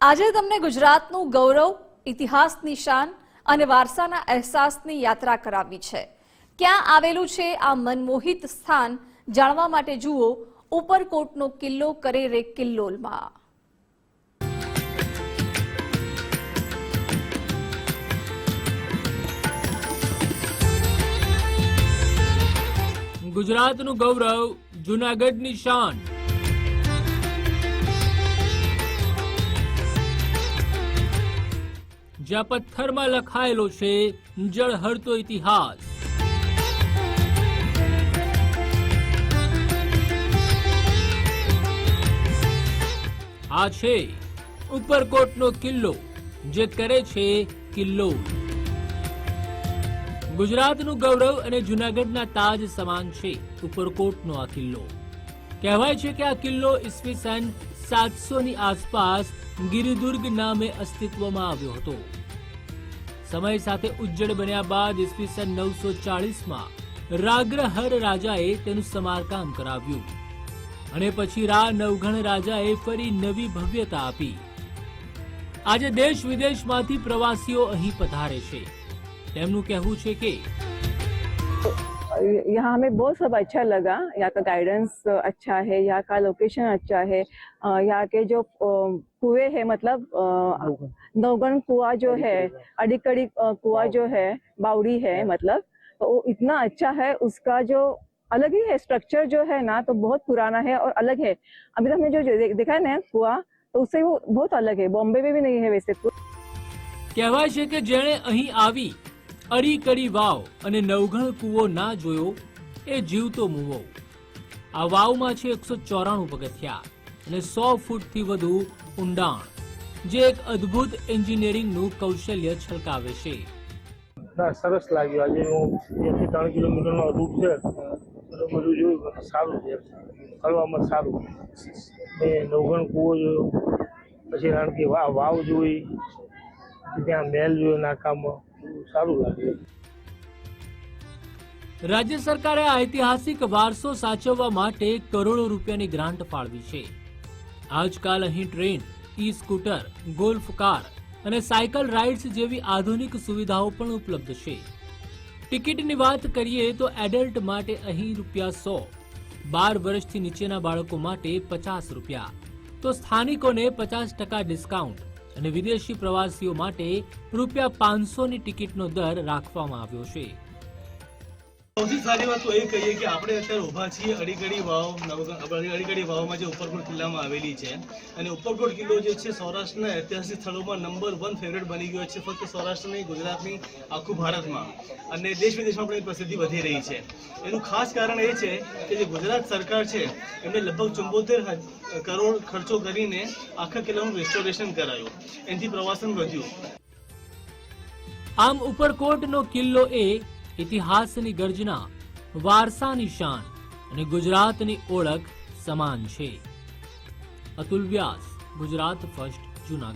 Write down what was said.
આજે તમને ગુજરાતનું ગૌરવ ઇતિહાસની શાન અને વારસાના અહેસાસની યાત્રા કરાવી છે. ક્યાં આવેલું છે આ મનમોહિત સ્થાન જાણવા માટે જુઓ ઉપરકોટનો કિલ્લો કરે રે કિલ્લોલમાં. ગુજરાતનું ગૌરવ જુનાગઢની શાન જ્યાં પથ્થરમાં લખાયેલો છે જળહરતો ઇતિહાસ. આ છે ઉપરકોટનો કિલ્લો, જે કરે છે કિલ્લો. ગુજરાતનું ગૌરવ અને જુનાગઢના તાજ સમાન છે ઉપરકોટનો આ કિલ્લો. કહેવાય છે કે આ કિલ્લો ઈસવીસન સાતસો ની આસપાસ ગિરિદુર્ગ નામે અસ્તિત્વમાં આવ્યો હતો. સમય સાથે ઉજ્જડ બન્યા બાદ ઈસવીસન નવસો ચાળીસમાં રાગ્રહર રાજાએ તેનું સમારકામ કરાવ્યું. અને પછી રા નવઘણ રાજાએ ફરી નવી ભવ્યતા આપી. આજે દેશ વિદેશમાંથી પ્રવાસીઓ અહીં પધારે છે. તેમનું કહેવું છે કે यहाँ हमें बहुत सब अच्छा लगा यहाँ का गाइडेंस अच्छा है यहाँ का लोकेशन अच्छा है अ, यहाँ के जो अ, कुएं है मतलब अ, नवगण कुआ जो है अड़ीकड़ी अ, कुआ जो है बावड़ी है मतलब तो वो इतना अच्छा है उसका जो अलग ही है स्ट्रक्चर जो है ना तो बहुत पुराना है और अलग है अभी तक हमने जो जो दे- देखा है ना कुआ तो उससे वो बहुत अलग है बॉम्बे में भी नहीं है वैसे तो કહેવાય છે કે જેણે અહીં આવી અડી કરી વાવ અને નવઘણ કૂવો ના જોયો, એ જીવતો મુવો. આ વાવમાં છે એકસો ચોરાણું પગથિયા અને સો ફૂટથી વધુ ઊંડાણ, જે એક અદ્ભુત એન્જિનિયરિંગનું કૌશલ્ય છલકાવે છે. સરસ લાગ્યું. આજે હું બેથી ત્રણ કિલોમીટરનો રૂટ છે બધું જોયું સારું છે. કરવામાં સારું. મેં નવઘણ કૂવો જોયો, પછી રાણકી વાવ વાવ જોઈ, ત્યાં મહેલ જોયો નાકામાં. સારું લાગે. રાજ્ય સરકારે આ ઐતિહાસિક વારસો સાચવવા માટે કરોડો રૂપિયાની ગ્રાન્ટ ફાળવી છે. આજકાલ અહીં train e scooter golf car અને સાયકલ રાઇડ્સ જેવી આધુનિક સુવિધાઓ પણ ઉપલબ્ધ છે. ટિકિટની વાત કરીએ તો એડલ્ટ માટે અહીં રૂપિયા સો, બાર વર્ષથી નીચેના બાળકો માટે પચાસ રૂપિયા, તો સ્થાનિકોને પચાસ ટકા ડિસ્કાઉન્ટ. અને વિદેશી પ્રવાસીઓ માટે રૂપિયા પાંચસોની ટિકિટનો દર રાખવામાં આવ્યો છે. સૌથી સારી વાત તો એ કહીએ કે આપણે અત્યારે ઊભા છીએ અડીગડી વાવ અડીગડી વાવમાં જે ઉપરકોટ કિલ્લામાં આવેલી છે. અને ઉપરકોટ કિલ્લો જે છે સૌરાષ્ટ્રના ઐતિહાસિક સ્થળોમાં નંબર વન ફેવરેટ બની ગયો છે ફક્ત સૌરાષ્ટ્ર નહીં, ગુજરાતની આખું ભારતમાં. અને દેશ વિદેશમાં પણ એની પ્રસિદ્ધિ વધી રહી છે. એનું ખાસ કારણ એ છે કે જે ગુજરાત સરકાર છે, એમને લગભગ ચુંબોતેર કરોડ ખર્ચો કરીને આખા કિલ્લાનું રેસ્ટોરેશન કરાયું. એનાથી પ્રવાસન વધ્યું. આમ ઉપરકોટનો કિલ્લો એ ઇતિહાસની ગર્જના વારસાની શાન અને ગુજરાતની ઓળખ સમાન છે. અતુલ વ્યાસ ગુજરાત ફર્સ્ટ જુનાગઢ.